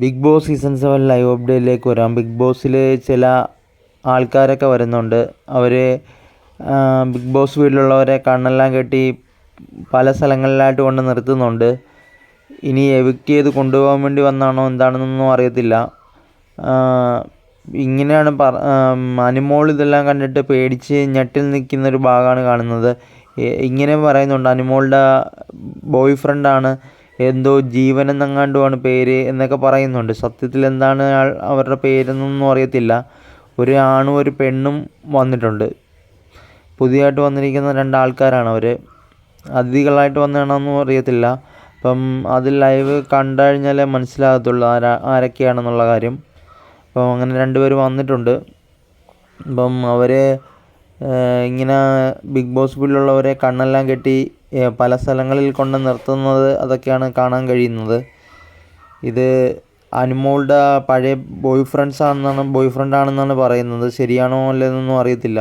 Bigg Boss season seven live അപ്ഡേറ്റിലേക്ക് വരാം. Big ബോസിൽ ചില ആൾക്കാരൊക്കെ വരുന്നുണ്ട്. അവർ ബിഗ് ബോസ് വീട്ടിലുള്ളവരെ കണ്ണെല്ലാം കെട്ടി പല സ്ഥലങ്ങളിലായിട്ട് കൊണ്ട് നിർത്തുന്നുണ്ട്. ഇനി എവിക്റ്റ് ചെയ്ത് കൊണ്ടുപോകാൻ വേണ്ടി വന്നാണോ എന്താണെന്നൊന്നും അറിയത്തില്ല. ഇങ്ങനെയാണ് പറ അനുമോൾ ഇതെല്ലാം കണ്ടിട്ട് പേടിച്ച് ഞെട്ടിൽ നിൽക്കുന്ന ഒരു ഭാഗമാണ് കാണുന്നത്. ഇങ്ങനെ പറയുന്നുണ്ട്. അനുമോളുടെ ബോയ് ഫ്രണ്ടാണ് എന്തോ ജീവൻ എന്നെങ്ങാണ്ടുമാണ് പേര് എന്നൊക്കെ പറയുന്നുണ്ട്. സത്യത്തിൽ എന്താണ് അവരുടെ പേരെന്നൊന്നും അറിയത്തില്ല. ഒരു ആണും ഒരു പെണ്ണും വന്നിട്ടുണ്ട്. പുതിയതായിട്ട് വന്നിരിക്കുന്ന രണ്ടാൾക്കാരാണ് അവർ അതിഥികളായിട്ട് വന്നതാണോന്നും അറിയത്തില്ല. അപ്പം അത് ലൈവ് കണ്ടു കഴിഞ്ഞാലേ മനസ്സിലാകത്തുള്ളൂ ആരാ ആരൊക്കെയാണെന്നുള്ള കാര്യം. അപ്പം അങ്ങനെ രണ്ടുപേർ വന്നിട്ടുണ്ട്. അപ്പം അവർ ഇങ്ങനെ ബിഗ് ബോസ് വീട്ടിലുള്ളവരെ കണ്ണെല്ലാം കെട്ടി പല സ്ഥലങ്ങളിൽ കൊണ്ട് നിർത്തുന്നത് അതൊക്കെയാണ് കാണാൻ കഴിയുന്നത്. ഇത് അനുമോളുടെ പഴയ ബോയ് ഫ്രണ്ട്സ് ആണെന്നാണ് ബോയ് ഫ്രണ്ട് ആണെന്നാണ് പറയുന്നത്. ശരിയാണോ അല്ലെന്നൊന്നും അറിയത്തില്ല.